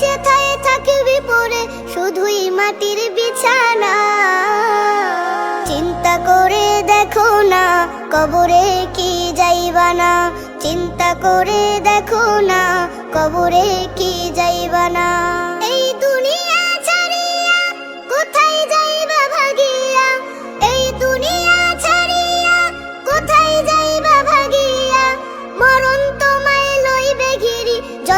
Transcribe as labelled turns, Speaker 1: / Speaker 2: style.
Speaker 1: সেথায় থাকবি পরে, শুধুই মাটির বিছানা। চিন্তা করে দেখো না, কবরে কি যাইবা চিন্তা করে দেখো না, কবরে কি